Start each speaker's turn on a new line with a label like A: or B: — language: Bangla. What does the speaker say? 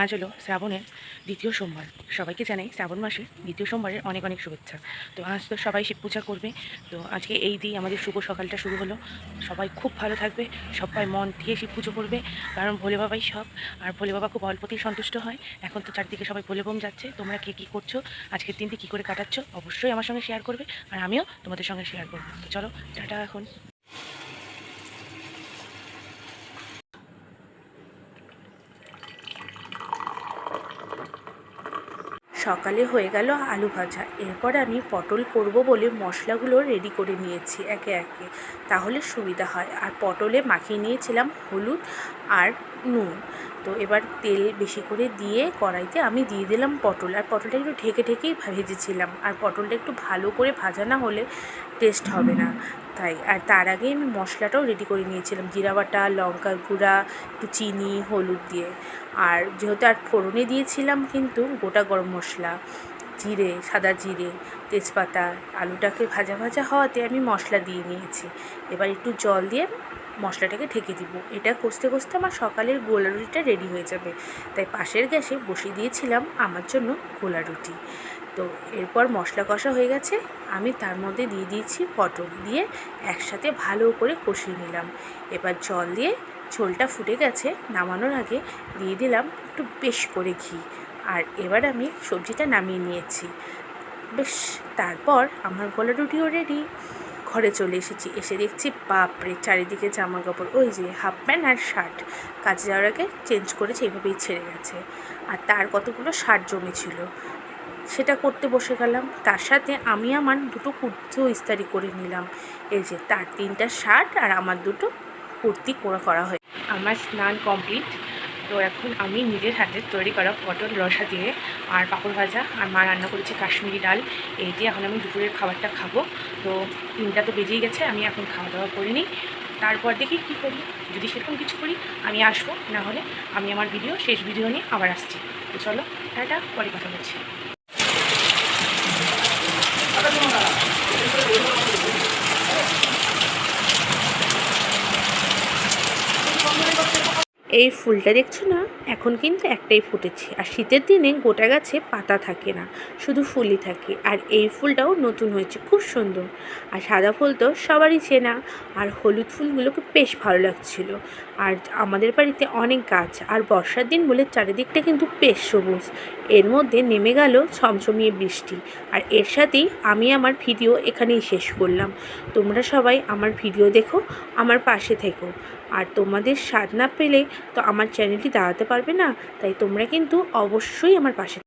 A: আজ হলো শ্রাবণের দ্বিতীয় সোমবার। সবাইকে জানাই শ্রাবণ মাসে দ্বিতীয় সোমবারের অনেক অনেক শুভেচ্ছা। তো আজ তো সবাই শিব পূজা করবে। তো আজকে এই দিয়ে আমাদের শুভ সকালটা শুরু হলো। সবাই খুব ভালো থাকবে, সবাই মন দিয়ে শিব পুজো করবে। কারণ ভোলে বাবাই সব, আর ভোলে বাবা খুব অল্পতেই সন্তুষ্ট হয়। এখন তো চারদিকে সবাই ভোলে বোম যাচ্ছে। তোমরা কে কী করছ, আজকের দিনটি কী করে কাটাচ্ছ, অবশ্যই আমার সঙ্গে শেয়ার করবে। আর আমিও তোমাদের সঙ্গে শেয়ার করব। তো চলো, টাটা এখন। সকালে হয়ে গেল আলু ভাজা। এরপর আমি পটল করব বলে মশলাগুলো রেডি করে নিয়েছি একে একে, তাহলে সুবিধা হয়। আর পটলে মাখিয়ে নিয়েছিলাম হলুদ আর নুন। তো এবার তেল বেশি করে দিয়ে কড়াইতে আমি দিয়ে দিলাম পটল। আর পটলটা একটু ঢেকে ঢেকেই ভেজেছিলাম। আর পটলটা একটু ভালো করে ভাজা না হলে টেস্ট হবে না। তাই। আর তার আগে আমি মশলাটাও রেডি করে নিয়েছিলাম। জিরা বাটা লঙ্কা গুঁড়া, একটু চিনি, হলুদ দিয়ে। আর যেহেতু আর ফোড়নে দিয়েছিলাম কিন্তু গোটা গরম মশলা, জিরে, সাদা জিরে, তেজপাতা, আলুটাকে ভাজা ভাজা হওয়াতে আমি মশলা দিয়ে নিয়েছি। এবার একটু জল দিয়ে মশলাটাকে ঢেকে দিব। এটা কষতে কষতে আমার সকালের গোলা রুটিটা রেডি হয়ে যাবে। তাই পাশের গ্যাসে বসিয়ে দিয়েছিলাম আমার জন্য গোলা রুটি। তো এরপর মশলা কষা হয়ে গেছে। আমি তার মধ্যে দিয়ে দিয়েছি পটল দিয়ে একসাথে ভালো করে কষিয়ে নিলাম। এবার জল দিয়ে ঝোলটা ফুটে গেছে, নামানোর আগে দিয়ে দিলাম একটু বেশ করে ঘি। আর এবার আমি সবজিটা নামিয়ে নিয়েছি। বেশ, তারপর আমার গোলা রুটিও রেডি ঘরে চলে এসেছি। এসে দেখছি, বাপরে, চারিদিকে জামা কাপড় ওই যে হাফ প্যান্ট আর শার্ট কাজে যাওয়ার আগে চেঞ্জ করেছে এইভাবেই ছেড়ে গেছে। আর তার কতগুলো শার্ট জমেছিল, সেটা করতে বসে গেলাম। তার সাথে আমি আমার দুটো কুর্তিও ইস্তারি করে নিলাম। এই যে, তার তিনটা শার্ট আর আমার দুটো কুর্তি করা করা হয় আমার স্নান কমপ্লিট তো এখন আমি নিজের হাতে তৈরি করা পটল রসা দিয়ে আর পাঁপড় ভাজা আর মা রান্না করেছে কাশ্মীরি ডাল। এই দিয়ে এখন আমি দুপুরের খাবারটা খাব। তো তিনটা তো বেজেই গেছে, আমি এখন খাওয়া দাওয়া করিনি তারপর দেখি কি করি। যদি সেরকম কিছু করি, আমি আসব। না হলে আমি আমার ভিডিও, শেষ ভিডিও নিয়ে আবার আসছি। তো চলো, টাটা, পরে কথা বলছি। এই ফুলটা দেখছ না? এখন কিন্তু একটাই ফুটেছে। আর শীতের দিনে গোটা গাছে পাতা থাকে না, শুধু ফুলই থাকে। আর এই ফুলটাও নতুন হয়েছে, খুব সুন্দর। আর সাদা ফুল তো সবারই চেনা। আর হলুদ ফুলগুলোকে বেশ ভালো লাগছিল। আর আমাদের বাড়িতে অনেক গাছ। আর বর্ষার দিন বলে চারিদিকটা কিন্তু বেশ সবুজ। এর মধ্যে নেমে গেল ছমছমিয়ে বৃষ্টি। আর এর সাথেই আমি আমার ভিডিও এখানেই শেষ করলাম। তোমরা সবাই আমার ভিডিও দেখো, আমার পাশে থেকো। আর তোমাদের স্বাদ না পেলে তো আমার চ্যানেলটি দাঁড়াতে পারবে না। তাই তোমরা কিন্তু অবশ্যই আমার পাশে